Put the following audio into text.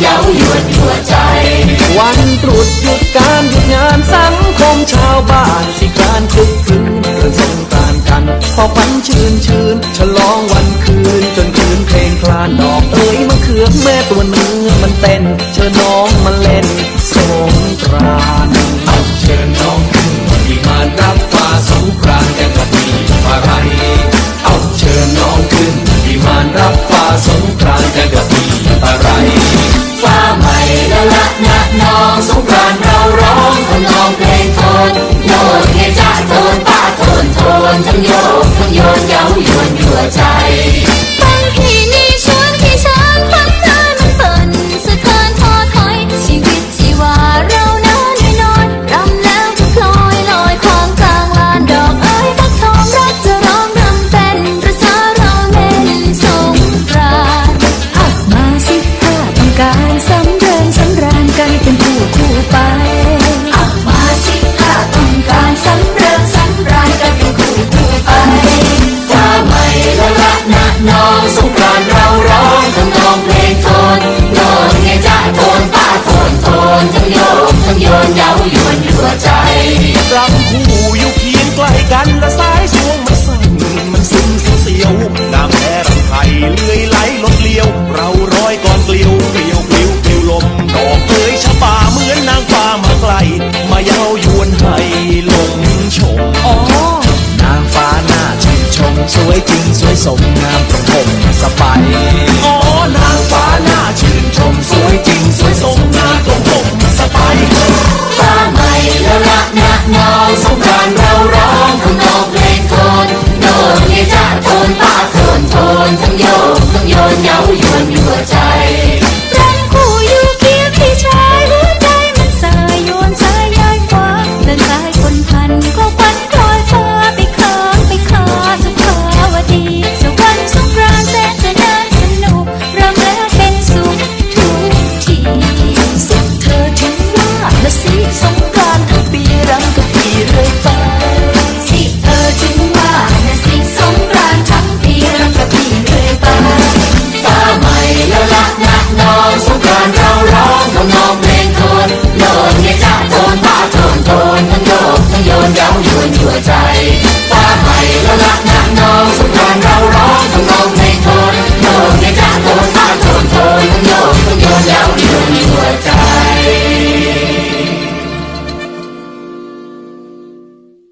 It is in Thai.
เย้ายวนหัวใจ วันตรุษหยุดการหยุดงานสังคมชาวบ้านสิกรานคึกคืนกระทงตานกัน พอควันชื่นชื่นฉลองวันคืนจนคืนเพลงคลานดอกเอ้ยมะเขือแม่ตัวเนื้อมันเต้นเชิญน้องมาเล่น ใกล้กันและสายสวงมันสั่นมันซึมเสียวตามแม่รำไทยเลื่อยไหลลดเลี้ยว เราร้อยก่อนเกลียวเกลียวเกลียวเกลียวลมดอกเอ้ยชะบาเหมือนนางฟ้ามาไกล มาเย้ายวนให้ลงชมอ๋อนางฟ้าหน้าชื่นชม สวยจริงสวยสมงามประทมสบายอ๋อ nhau